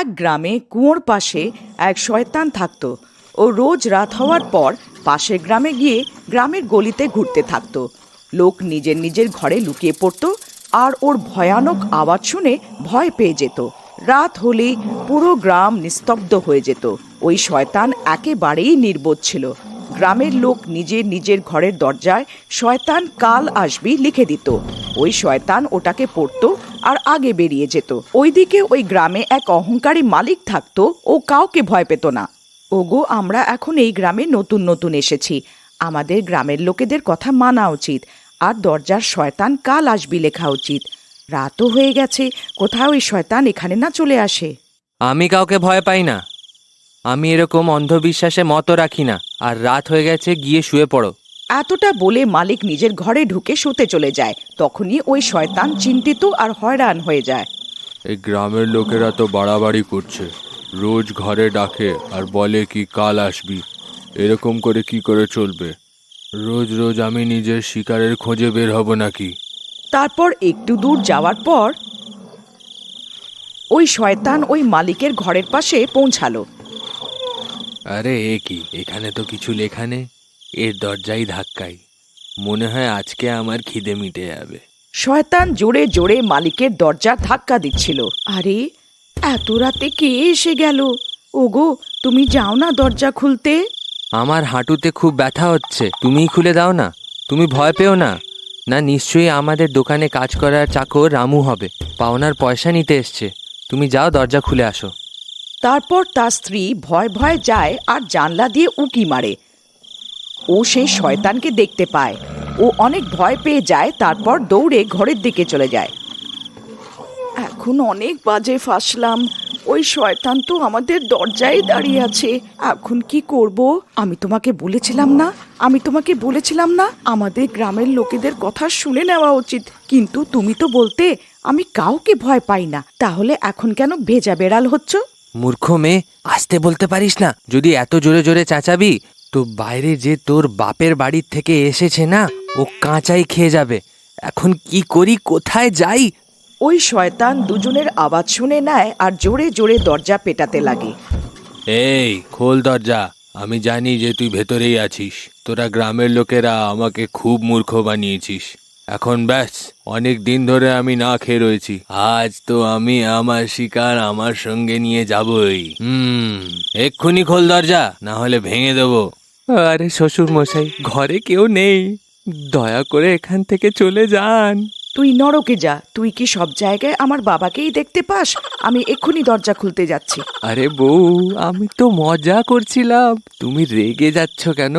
এক গ্রামে কুয়োর পাশে এক শয়তান থাকতো ও রোজ রাত হওয়ার পর পাশের গ্রামে গিয়ে গ্রামের গলিতে ঘুরতে থাকতো। লোক নিজের নিজের ঘরে লুকিয়ে পড়তো আর ওর ভয়ানক আওয়াজ শুনে ভয় পেয়ে যেত। রাত হলেই পুরো গ্রাম নিস্তব্ধ হয়ে যেত। ওই শয়তান একেবারেই নির্বোধ ছিল। গ্রামের লোক নিজের নিজের ঘরের দরজায়, শয়তান, কাল আসবি লিখে দিত। ওই শয়তান ওটাকে পড়তো আর আগে বেরিয়ে যেত। ওইদিকে ওই গ্রামে এক অহংকারী মালিক থাকতো, ও কাউকে ভয় পেত না। ওগো, আমরা এখন এই গ্রামে নতুন নতুন এসেছি। আমাদের গ্রামের লোকেদের কথা মানা উচিত, আর দরজার শয়তান কাল আসবি লেখা উচিত। রাতও হয়ে গেছে, কোথাও এই শয়তান এখানে না চলে আসে। আমি কাউকে ভয় পাই না। আমি এরকম অন্ধবিশ্বাসে মতো রাখি না, আর রাত হয়ে গেছে, গিয়ে শুয়ে পড়ো। এতটা বলে মালিক নিজের ঘরে ঢুকে শুতে চলে যায়। তখনই ওই শয়তান চিন্তিত আর হয়রান হয়ে যায়। এই গ্রামের লোকেরা তো বাড়াবাড়ি করছে। রোজ ঘরে ডাকে আর বলে কি কাল আসবি। এরকম করে কি করে চলবে? রোজ রোজ আমি নিজের শিকারের খোঁজে বের হব নাকি? তারপর একটু দূর যাওয়ার পর ওই শয়তান ওই মালিকের ঘরের পাশে পৌঁছালো। আরে এ কি? এখানে তো কিছু লেখা নেই। এর দরজাই ধাক্কাই। মনে হয় আজকে আমার খিদে মিটে যাবে। শয়তান জোরে জোরে মালিকের দরজা ধাক্কা দিচ্ছিল। আরে এত রাতে কে এসে গেল? ওগো তুমি যাও না দরজা খুলতে। আমার হাঁটুতে খুব ব্যথা হচ্ছে। তুমিই খুলে দাও না। তুমি ভয় পেও না। না নিশ্চয়ই আমাদের দোকানে কাজ করার চাকর রামু হবে। পাওনার পয়সা নিতে এসছে। তুমি যাও দরজা খুলে আসো। তারপর তার স্ত্রী ভয় ভয় যায় আর জানলা দিয়ে উকি মারে। ও সেই শয়তানকে দেখতে পায়। ও অনেক ভয় পেয়ে যায় তারপর দৌড়ে ঘরের দিকে চলে যায়। এখন অনেক বাজে ফাঁসলাম। ওই শয়তান তো আমাদের দরজায় দাঁড়িয়ে আছে। এখন কি করব? আমি তোমাকে বলেছিলাম না? আমি তোমাকে বলেছিলাম না? আমাদের গ্রামের লোকেদের কথা শুনে নেওয়া উচিত। কিন্তু তুমি তো বলতে আমি কাউকে ভয় পাই না। তাহলে এখন কেন ভেজা বেড়াল হচ্ছ? মূর্খ মেয়ে আসতে বলতে পারিস না। যদি এত জোরে জোরে চেঁচাবি তো বাইরে যে তোর বাপের বাড়ির থেকে এসেছে না ও কাঁচাই খেয়ে যাবে। এখন কি করি কোথায় যাই? ওই শয়তান দুজনের আওয়াজ শুনে নেয় আর জোরে জোরে দরজা পেটাতে লাগে। এই খোল দরজা। আমি জানি যে তুই ভেতরেই আছিস। তোরা গ্রামের লোকেরা আমাকে খুব মূর্খ বানিয়েছিস। এখন ব্যাস অনেক দিন ধরে আমি না খেয়ে রয়েছি। আজ তো আমি আমার শিকার আমার সঙ্গে নিয়ে যাবই। হুম এক্ষুনি খোল দরজা না হলে ভেঙে দেবো। আরে শ্বশুর মশাই ঘরে কেউ নেই। দয়া করে এখান থেকে চলে যান। তুই নরকে যা তুই কি সব জায়গায় আমার বাবাকেই দেখতে পাস? আমি এক্ষুনি দরজা খুলতে যাচ্ছি। আরে বউ আমি তো মজা করছিলাম। তুমি রেগে যাচ্ছ কেন?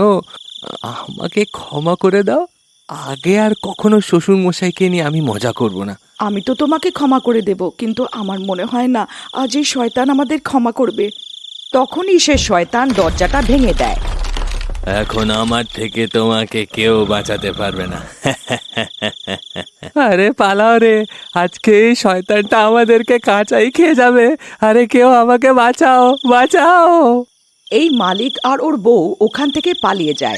আমাকে ক্ষমা করে দাও। আগে আর কখনো শ্বশুর মশাইকে নিয়ে আমি মজা করব না। আমি তো তোমাকে ক্ষমা করে দেব কিন্তু আমার মনে হয় না আজ এই শয়তান আমাদের ক্ষমা করবে। তখনই সে শয়তান দরজাটা ভেঙে দেয়। এখন আমার থেকে তোমাকে কেউ বাঁচাতে পারবে না। আরে পালাও রে আজকে এই শয়তানটা আমাদেরকে কাঁচাই খেয়ে যাবে। আরে কেউ আমাকে বাঁচাও বাঁচাও। এই মালিক আর ওর বউ ওখান থেকে পালিয়ে যায়।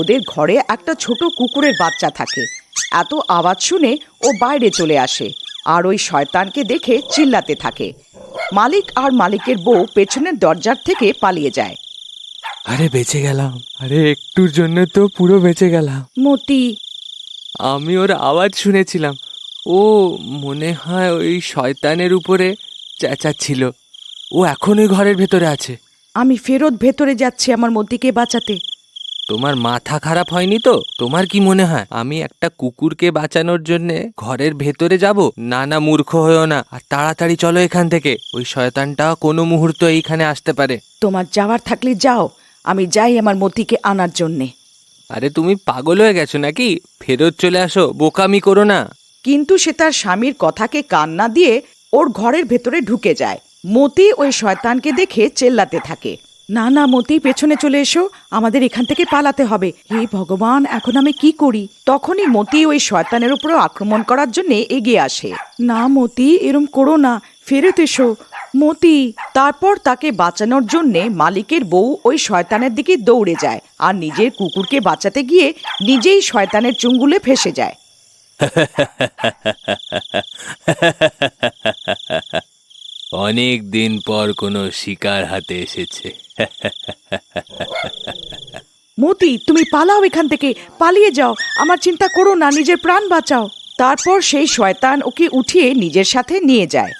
ওদের ঘরে একটা ছোট কুকুরের বাচ্চা থাকে। এত আওয়াজ শুনে ও বাইরে চলে আসে আর ওই শয়তানকে দেখে চিল্লাতে থাকে। মালিক আর মালিকের বউ পেছনের দরজার থেকে পালিয়ে যায়। আরে বেঁচে গেলাম। আরে একটুর জন্য তো পুরো বেঁচে গেলাম। মতি। আমি ওর আওয়াজ শুনেছিলাম। ও মনে হয় ওই শয়তানের উপরে চেঁচাচ্ছিল। ও এখন ওই ঘরের ভেতরে আছে। আমি ফেরত ভেতরে যাচ্ছি আমার মতিকে বাঁচাতে। তোমার মাথা খারাপ হয়নি তো? তোমার কি মনে হয়? আমি একটা কুকুরকে বাঁচানোর জন্য ঘরের ভেতরে যাব? না না মূর্খ হয়েও না। আর তাড়াতাড়ি চলো এখান থেকে। ওই শয়তানটা কোনো মুহূর্ত এইখানে আসতে পারে। তোমার যাওয়ার থাকলে যাও। আমি যাই আমার মতিকে আনার জন্যে। আরে তুমি পাগল হয়ে গেছো নাকি? ফেরত চলে আসো বোকামি করো না। কিন্তু সে তার স্বামীর কথাকে কান না দিয়ে ওর ঘরের ভেতরে ঢুকে যায়। মতি ওই শয়তানকে দেখে চেল্লাতে থাকে। না না, মতি, পেছনে চলে এসো। আমাদের এখান থেকে পালাতে হবে। হে ভগবান, এখন আমি কি করি? তখনই মতি ওই শয়তানের উপর আক্রমণ করার জন্য এগিয়ে আসে। না, মতি, এরম করো না। ফেরত এসো। মতি! তারপর তাকে বাঁচানোর জন্য মালিকের বউ ওই শয়তানের দিকে দৌড়ে যায় আর নিজের কুকুরকে বাঁচাতে গিয়ে নিজেই শয়তানের চুঙ্গুলে ফেসে যায়। অনেক দিন পর কোনো শিকার হাতে এসেছে। মতি, তুমি পালাও এখান থেকে। পালিয়ে যাও। আমার চিন্তা করো না, নিজের প্রাণ বাঁচাও। তারপর সেই শয়তান ওকে উঠিয়ে নিজের সাথে নিয়ে যায়।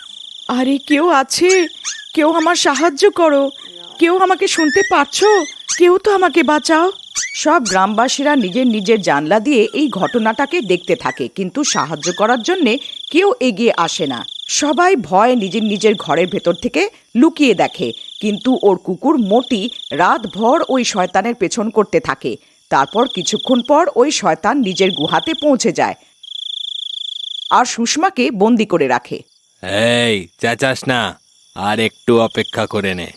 আরে কেউ আছে? কেউ আমার সাহায্য করো। কেউ আমাকে শুনতে পারছ কেউ তো আমাকে বাঁচাও। সব গ্রামবাসীরা নিজের নিজের জানলা দিয়ে এই ঘটনাটাকে দেখতে থাকে, কিন্তু সাহায্য করার জন্যে কেউ এগিয়ে আসে না। সবাই ভয় নিজের নিজের ঘরের ভেতর থেকে লুকিয়ে দেখে, কিন্তু ওর কুকুর মোটি রাতভর ওই শয়তানের পেছন করতে থাকে। তারপর কিছুক্ষণ পর ওই শয়তান নিজের গুহাতে পৌঁছে যায় আর সুষমাকে বন্দি করে রাখে। এই, চেঁচাস না, আর একটু অপেক্ষা করে নে।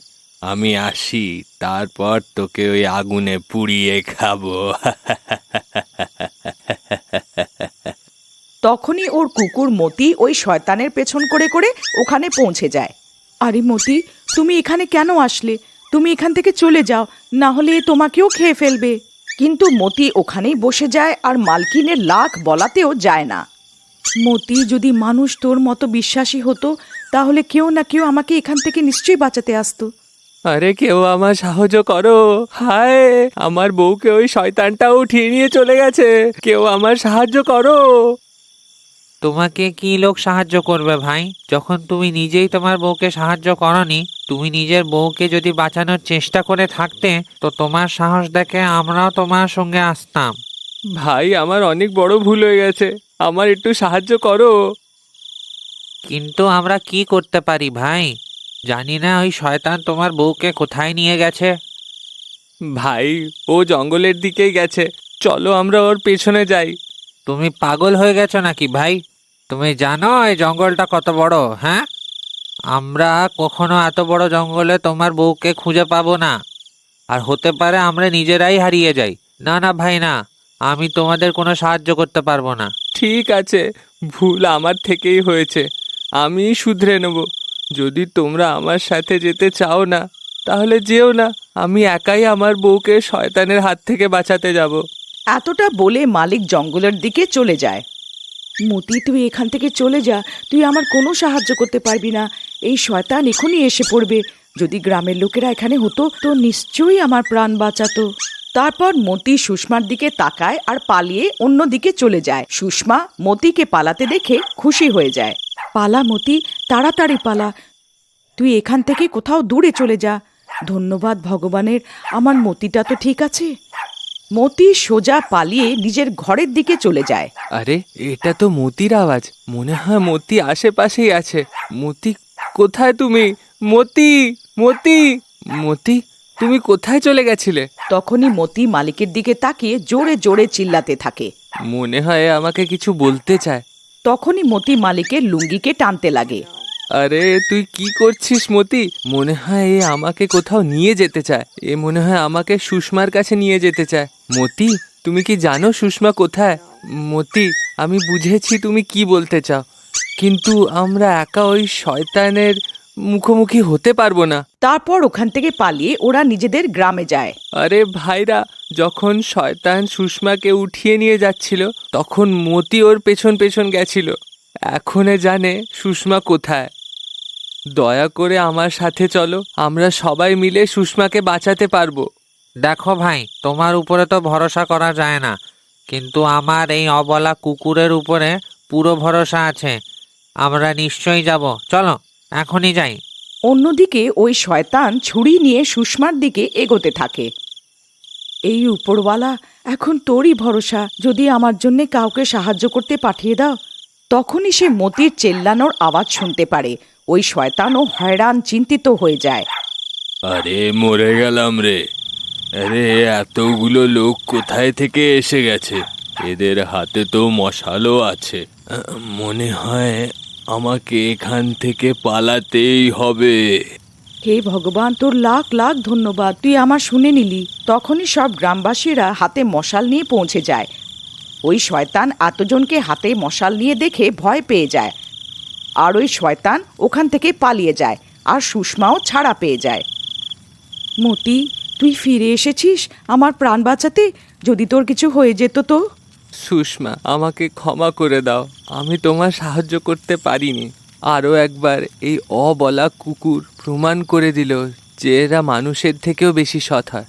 আমি আসি, তারপর তোকে ওই আগুনে পুড়িয়ে খাব। তখনই ওর কুকুর মতি ওই শয়তানের পেছন করে করে ওখানে পৌঁছে যায়। আরে মতি, তুমি এখানে কেন আসলে? তুমি এখান থেকে চলে যাও, না হলে তোমাকেও খেয়ে ফেলবে। কিন্তু মতি ওখানেই বসে যায় আর মালকিনের লাখ বলাতেও যায় না। মতি, যদি মানুষ তোর মতো বিশ্বাসী হতো, তাহলে কেউ না কেউ আমাকে এখান থেকে নিশ্চয়ই বাঁচাতে আসতো। আরে কেউ আমার সাহায্য করো। হায় আমার বউকে ওই শয়তানটা উঠিয়ে নিয়ে চলে গেছে। কেউ আমার সাহায্য করো। তোমাকে কি লোক সাহায্য করবে ভাই? যখন তুমি নিজেই তোমার বউকে সাহায্য করনি তুমি নিজের বউকে যদি বাঁচানোর চেষ্টা করে থাকতে তো তোমার সাহস দেখে আমরাও তোমার সঙ্গে আসতাম। ভাই আমার অনেক বড় ভুল হয়ে গেছে। আমার একটু সাহায্য করো। কিন্তু আমরা কি করতে পারি ভাই? জানি না ওই শয়তান তোমার বউকে কোথায় নিয়ে গেছে। ভাই ও জঙ্গলের দিকেই গেছে। চলো আমরা ওর পেছনে যাই। তুমি পাগল হয়ে গেছো নাকি ভাই? তুমি জানো এই জঙ্গলটা কত বড় হ্যাঁ? আমরা কখনো এত বড় জঙ্গলে তোমার বউকে খুঁজে পাবো না। আর হতে পারে আমরা নিজেরাই হারিয়ে যাই। না না ভাই না। আমি তোমাদের কোনো সাহায্য করতে পারব না। ঠিক আছে ভুল আমার থেকেই হয়েছে। আমি শুধরে নেব। যদি তোমরা আমার সাথে যেতে চাও না, তাহলে যেও না। আমি একাই আমার বউকে শয়তানের হাত থেকে বাঁচাতে যাব। এতটা বলে মালিক জঙ্গলের দিকে চলে যায়। মতি তুই এখান থেকে চলে যা। তুই আমার কোনো সাহায্য করতে পারবি না। এই শয়তান এখনই এসে পড়বে। যদি গ্রামের লোকেরা এখানে হতো, তো নিশ্চয়ই আমার প্রাণ বাঁচাতো। তারপর মতি সুষমার দিকে তাকায় আর পালিয়ে অন্য দিকে চলে যায়। সুষমা মতিকে পালাতে দেখে খুশি হয়ে যায়। পালা মতি তাড়াতাড়ি পালা। তুই এখান থেকে কোথাও দূরে চলে যা। ধন্যবাদ ভগবানের আমার মতিটা তো ঠিক আছে। মতি সোজা পালিয়ে নিজের ঘরের দিকে চলে যায়। আরে এটা তো মতির আওয়াজ। মনে হয় মতি আশেপাশেই আছে। মতি কোথায় তুমি? মতি মতি মতি তুমি কোথায় চলে গেছিলে? তখনই মতি মালিকের দিকে তাকিয়ে জোরে জোরে চিল্লাতে থাকে। মনে হয় আমাকে কিছু বলতে চায়। তখনই মতি মালিকের লুঙ্গিকে টানতে লাগে। আরে, তুই কি করছিস মতি? মনে হয় এ আমাকে কোথাও নিয়ে যেতে চায়। এ মনে হয় আমাকে সুষমার কাছে নিয়ে যেতে চায়। মতি, তুমি কি জানো সুষমা কোথায়? মতি, আমি বুঝেছি তুমি কি বলতে চাও। কিন্তু আমরা একা ওই শয়তানের মুখোমুখি হতে পারব না। তারপর ওখান থেকে পালিয়ে ওরা নিজেদের গ্রামে যায়। আরে ভাইরা যখন শয়তান সুষমাকে উঠিয়ে নিয়ে যাচ্ছিল তখন মতি ওর পেছন পেছন গেছিল। এখনে জানে সুষমা কোথায়। দয়া করে আমার সাথে চলো আমরা সবাই মিলে সুষমাকে বাঁচাতে পারব। দেখো ভাই তোমার উপরে তো ভরসা করা যায় না। কিন্তু আমার এই অবলা কুকুরের উপরে পুরো ভরসা আছে। আমরা নিশ্চয়ই যাব। চলো। এখনই যাই। অন্যদিকে ওই শয়তান ছুরি নিয়ে সুষমার দিকে এগোতে থাকে। এই উপরওয়ালা এখন তোরই ভরসা। যদি আমার জন্য কাউকে সাহায্য করতে পাঠিয়ে দাও তখনই সে মতির চেল্লানোর আওয়াজ শুনতে পারে। ওই শয়তানও হয়রান চিন্তিত হয়ে যায়। আরে মরে গেলাম রে। আরে এতগুলো লোক কোথায় থেকে এসে গেছে? এদের হাতে তো মশালও আছে। মনে হয় আমাকে এখান থেকে পালাতেই হবে। হে ভগবান, তোর লাখ লাখ ধন্যবাদ। তুই আমার শুনে নিলি। তখনই সব গ্রামবাসীরা হাতে মশাল নিয়ে পৌঁছে যায়। ওই শয়তান এতজনকে হাতে মশাল নিয়ে দেখে ভয় পেয়ে যায়। আর ওই শয়তান ওখান থেকে পালিয়ে যায় আর সুষমাও ছাড়া পেয়ে যায়। মতি, তুই ফিরে এসেছিস আমার প্রাণ বাঁচাতে? যদি তোর কিছু হয়ে যেত তো? সুষমা, আমাকে ক্ষমা করে দাও। আমি তোমার সাহায্য করতে পারিনি। আরও একবার এই অবলা কুকুর প্রমাণ করে দিল যে এরা মানুষের থেকেও বেশি সৎ হয়।